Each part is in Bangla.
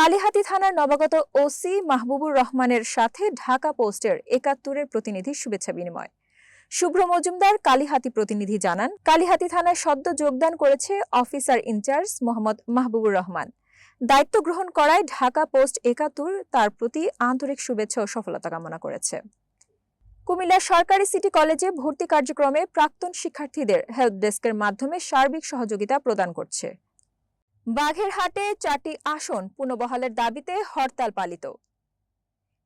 কালিহাতী থানার নবাগত ওসি মাহবুবুর রহমানের সাথে ঢাকা পোস্টের একাত্তরের প্রতিনিধি শুভেচ্ছা বিনিময়। শুভ্র মজুমদার, কালিহাতি প্রতিনিধি জানান, কালিহাতি থানায় সদ্য যোগদান করেছে officer in charge Mohammad Mahbubur Rahman. দায়িত্ব গ্রহণ করায় ঢাকা পোস্ট একাত্তর তার প্রতি আন্তরিক শুভেচ্ছা ও সফলতা কামনা করেছে। কুমিল্লা সরকারি সিটি কলেজে ভর্তি কার্যক্রমে প্রাক্তন শিক্ষার্থীদের হেল্প ডেস্কের মাধ্যমে সার্বিক সহযোগিতা প্রদান করছে। বাঘেরহাটে চারটি আসন পুনঃবহালের দাবিতে হরতাল পালিত।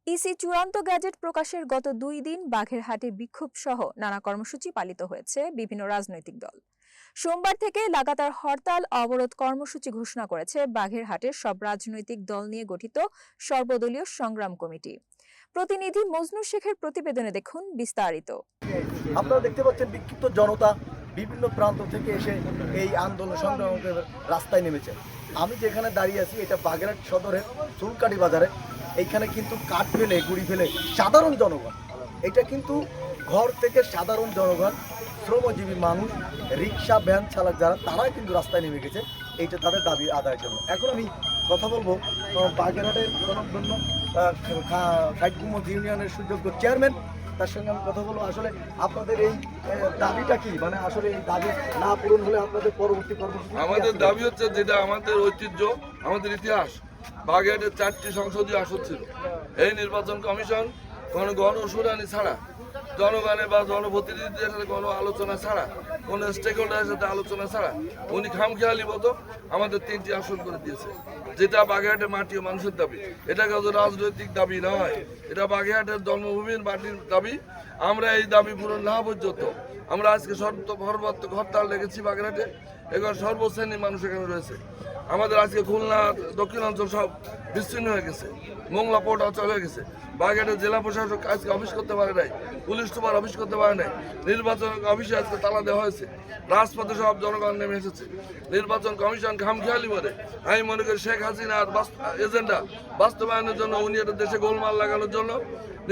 ইসি চূড়ান্ত গ্যাজেট প্রকাশের গত দুই দিন বাঘেরহাটে বিক্ষোভ সহ নানা কর্মসূচি পালিত হয়েছে বিভিন্ন রাজনৈতিক দল। সোমবার থেকে লাগাতার হরতাল, অবরোধ কর্মসূচি ঘোষণা করেছে বাঘেরহাটের সব রাজনৈতিক দল নিয়ে গঠিত সর্বদলীয় সংগ্রাম কমিটি। প্রতিনিধি মজনু শেখের প্রতিবেদনে দেখুন বিস্তারিত। আপনারা দেখতে পাচ্ছেন বিক্ষিপ্ত জনতা বিভিন্ন প্রান্ত থেকে এসে এই আন্দোলন সংগ্রামের রাস্তায় নেমেছে। আমি যেখানে দাঁড়িয়ে আছি, এটা বাগেরহাট সদরের চুলকাটি বাজারে। এইখানে কিন্তু কাঠ ফেলে, গুড়ি ফেলে সাধারণ জনগণ। এটা কিন্তু ঘর থেকে সাধারণ জনগণ, শ্রমজীবী মানুষ, রিক্সা, ভ্যান চালক যারা তারা কিন্তু রাস্তায় নেমে গেছে। এইটা তাদের দাবি আদায়ের জন্য। এখন আমি কথা বলব বাগেরহাটের জন্য ষাট ইউনিয়নের সুযোগ্য চেয়ারম্যান তার সঙ্গে আমি কথা বলব। আসলে আপনাদের এই দাবিটা কি? মানে আসলে এই দাবি না পূরণ হলে আপনাদের পরবর্তী কর্মসূচি আমাদের দাবি হচ্ছে যেটা আমাদের ঐতিহ্য আমাদের ইতিহাস। বাগেরহাটের চারটি সংসদীয় আসন ছিল। এই নির্বাচন কমিশন কোনো গণশুনানি ছাড়া জনগণের বা জনপ্রতিনিধিদের সাথে কোনো আলোচনা ছাড়া কোনো স্টেক হোল্ডারের সাথে আলোচনা ছাড়া উনি খামখেয়ালি মতো আমাদের তিনটি আসন করে দিয়েছে। যেটা বাগেরহাটের মাটি ও মানুষের দাবি। এটা কাজ রাজনৈতিক দাবি নয়। এটা বাগেরহাটের জন্মভূমির মাটির দাবি। আমরা এই দাবি পূরণ না পর্যন্ত আমরা আজকে সর্ব সর্বাত্মক হরতাল রেখেছি বাগেরহাটে। এবার সর্বশ্রেণীর মানুষ এখানে রয়েছে। আমাদের আজকে খুলনা দক্ষিণ অঞ্চল সব বিচ্ছিন্ন হয়ে গেছে। মোংলা পোর্ট অঞ্চল হয়ে গেছে। বাগেরহাটের জেলা প্রশাসক আজকে অফিস করতে পারে নাই। পুলিশ সুপার অফিস করতে পারে নাই। নির্বাচন অফিসে আজকে তালা দেওয়া হয়েছে। রাজপথে সব জনগণ নেমে এসেছে। নির্বাচন কমিশন খামখেয়ালি করে আমি মনে করি শেখ হাসিনার এজেন্ডা বাস্তবায়নের জন্য উনি এটা দেশে গোলমাল লাগানোর জন্য,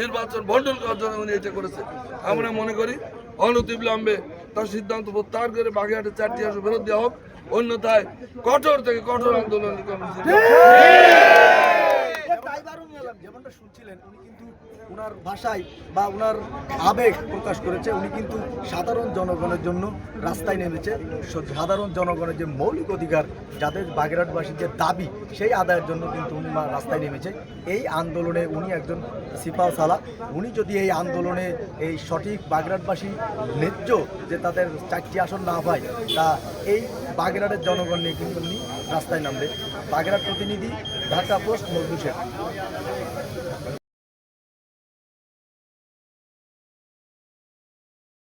নির্বাচন বন্টন করার জন্য উনি এটা করেছে। আমরা মনে করি অনতিবিলম্বে তার সিদ্ধান্ত প্রত্যাহার করে বাগেরহাটের চারটি আসন ফেরত দেওয়া হোক। অন্যথায় কঠোর থেকে কঠোর আন্দোলন কর্মসূচি যেমনটা শুনছিলেন, উনি কিন্তু ওনার ভাষায় বা ওনার আবেগ প্রকাশ করেছে। উনি কিন্তু সাধারণ জনগণের জন্য রাস্তায় নেমেছে। সাধারণ জনগণের যে মৌলিক অধিকার, যাদের বাগেরহাটবাসীর যে দাবি, সেই আদায়ের জন্য কিন্তু উনি রাস্তায় নেমেছে। এই আন্দোলনে উনি একজন সিপাহ সালা। উনি যদি এই আন্দোলনে এই সঠিক বাগেরহাটবাসী ন্যায্য যে তাদের চারটি আসন না পায়, তা এই বাগেরহাটের জনগণ নিয়ে কিন্তু উনি রাস্তায় নামবে। বাগেরার প্রতিনিধি ঢাকা পোস্ট মজদুর